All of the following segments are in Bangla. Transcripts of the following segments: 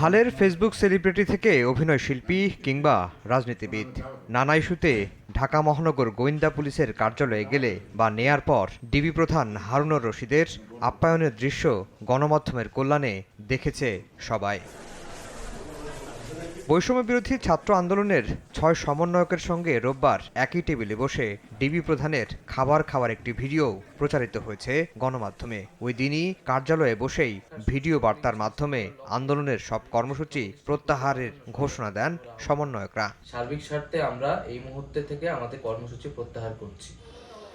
হালের ফেসবুক সেলিব্রিটি থেকে অভিনয় শিল্পী কিংবা রাজনীতিবিদ। নানা ইস্যুতে ঢাকা মহানগর গোয়েন্দা পুলিশের কার্যালয়ে গেলে বা নেয়ার পর ডিবি প্রধান হারুনুর রশিদের আপ্যায়নের দৃশ্য গণমাধ্যমের কল্যাণে দেখেছে সবাই। বৈষম্য বিরোধী ছাত্র আন্দোলনের ছয় সমন্বয়কের সঙ্গে রোববার একই টেবিলে বসে ডিবি প্রধানের খাবার খাওয়ার একটি ভিডিও প্রচারিত হয়েছে গণমাধ্যমে। ওই দিনই কার্যালয়ে বসেই ভিডিও বার্তার মাধ্যমে আন্দোলনের সব কর্মসূচি প্রত্যাহারের ঘোষণা দেন সমন্বয়করা। সার্বিক স্বার্থে আমরা এই মুহূর্তে থেকে আমাদের কর্মসূচি প্রত্যাহার করছি।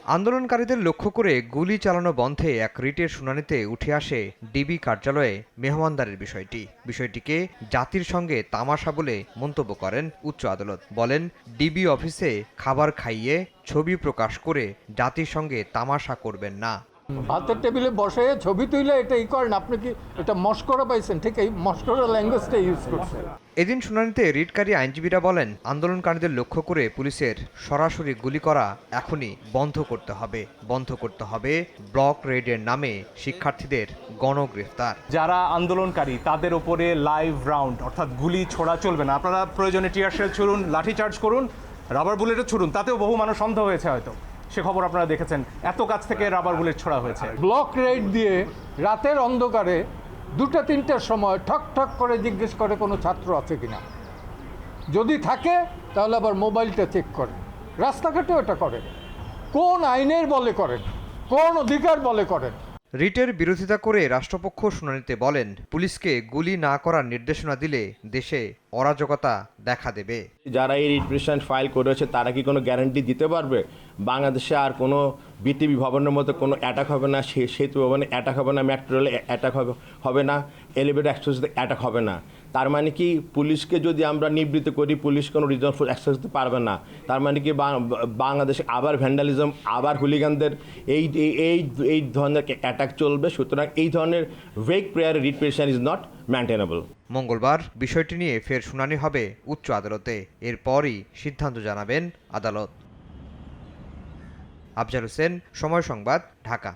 আন্দোলনকারীদের লক্ষ্য করে গুলি চালানো বন্ধে এক রিটের শুনানিতে উঠে আসে ডিবি কার্যালয়ে মেহমানদারের বিষয়টি। বিষয়টিকে জাতির সঙ্গে তামাশা বলে মন্তব্য করেন উচ্চ আদালত। বলেন, ডিবি অফিসে খাবার খাইয়ে ছবি প্রকাশ করে জাতির সঙ্গে তামাশা করবেন না। হাতের টেবিলে বসে ছবি তুলে এটা ই করেন। আপনি কি এটা মস্করা পাইছেন? ঠিক এই মস্করা ল্যাঙ্গুয়েজটা ইউজ করছে এদিন শুনানিতে রিটকারী আইনজীবীরা বলেন আন্দোলনকারীদের লক্ষ্য করে পুলিশের সরাসরি গুলি করা এখনই বন্ধ করতে হবে বন্ধ করতে হবে ব্লক রেডের নামে শিক্ষার্থীদের গণগ্রেফতার। যারা আন্দোলনকারী তাদের ওপরে লাইভ রাউন্ড অর্থাৎ গুলি ছোড়া চলবে না। আপনারা প্রয়োজনে টিয়ার শেল ছুড়ুন লাঠি চার্জ করুন রাবার বুলেটও ছুড়ুন তাতেও বহু মানুষ অন্ধ হয়েছে হয়তো। সে খবর আপনারা দেখেছেন। এত কাছ থেকে রাবার বুলেট ছোড়া হয়েছে। ব্লক রেড দিয়ে রাতের অন্ধকারে দুটো তিনটের সময় ঠক ঠক করে জিজ্ঞেস করে কোনো ছাত্র আছে কিনা। যদি থাকে তাহলে আবার মোবাইলটা চেক করে। রাস্তাঘাটেও এটা করেন কোন আইনের বলে করেন? কোন অধিকার বলে করেন? রিটের বিরোধিতা করে রাষ্ট্রপক্ষ শুনানিতে বলেন পুলিশকে গুলি না করার নির্দেশনা দিলে দেশে অরাজকতা দেখা দেবে। যারা এই রিপ্রেশন ফাইল করেছে, তারা কি কোনো গ্যারান্টি দিতে পারবে? বাংলাদেশে আর কোনো বিটিভি ভবনের মতো কোনো অ্যাটাক হবে না সেতু ভবনে অ্যাটাক হবে না মেট্রো রেলে অ্যাটাক হবে না এলিভেটর অ্যাক্সেসে অ্যাটাক হবে না। তার মানে কি, পুলিশকে যদি আমরা নিবৃত্ত করি, পুলিশ কোনো রিজন অ্যাক্সেস দিতে পারবে না। তার মানে কি বাংলাদেশে আবার ভ্যান্ডালিজম আবার হুলিগানদের এই এই- এই ধরনের অ্যাটাক চলবে, সুতরাং এই ধরনের vague prayer repression is not maintainable মঙ্গলবার বিষয়টি নিয়ে ফের শুনানি হবে উচ্চ আদালতে। এরপরই সিদ্ধান্ত জানাবেন আদালত। আফজাল হোসেন, সময় সংবাদ, ঢাকা।